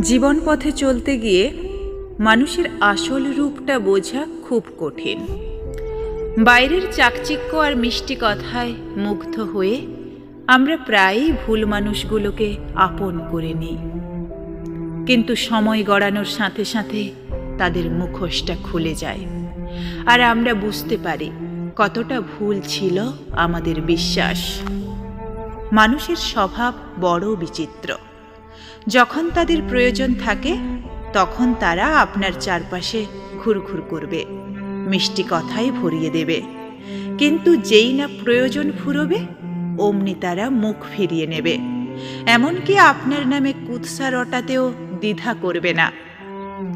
জীবন পথে চলতে গিয়ে মানুষের আসল রূপটা বোঝা খুব কঠিন। বাইরের চাকচিক্য আর মিষ্টি কথায় মুগ্ধ হয়ে আমরা প্রায়ই ভুল মানুষগুলোকে আপন করে নিই। কিন্তু সময় গড়ানোর সাথে সাথে তাদের মুখোশটা খুলে যায়। আর আমরা বুঝতে পারি কতটা ভুল ছিল আমাদের বিশ্বাস। মানুষের স্বভাব বড় বিচিত্র। যখন তাদের প্রয়োজন থাকে, তখন তারা আপনার চারপাশে ঘুরঘুর করবে, মিষ্টি কথাই ভরিয়ে দেবে। কিন্তু যেই না প্রয়োজন ফুরবে, অমনি তারা মুখ ফিরিয়ে নেবে। এমনকি আপনার নামে কুৎসা রটাতেও দ্বিধা করবে না।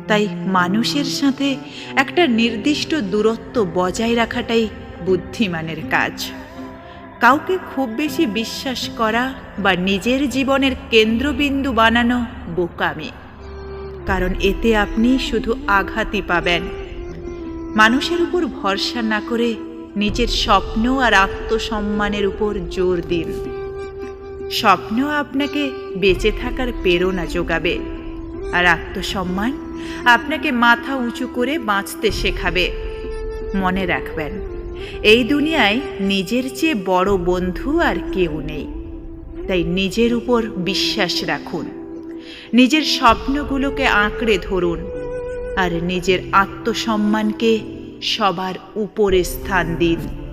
তাই মানুষের সাথে একটা নির্দিষ্ট দূরত্ব বজায় রাখাটাই বুদ্ধিমানের কাজ। কাউকে খুব বেশি বিশ্বাস করা বা নিজের জীবনের কেন্দ্রবিন্দু বানানো বোকামি। কারণ এতে আপনি শুধু আঘাতই পাবেন। মানুষের উপর ভরসা না করে নিজের স্বপ্ন আর আত্মসম্মানের উপর জোর দিন। স্বপ্ন আপনাকে বেঁচে থাকার প্রেরণা যোগাবে। আর আত্মসম্মান আপনাকে মাথা উঁচু করে বাঁচতে শেখাবে। মনে রাখবেন এই দুনিয়ায় নিজের চেয়ে বড় বন্ধু আর কেউ নেই। তাই নিজের উপর বিশ্বাস রাখুন। নিজের স্বপ্নগুলোকে আঁকড়ে ধরুন আর নিজের আত্মসম্মানকে সবার উপরে স্থান দিন।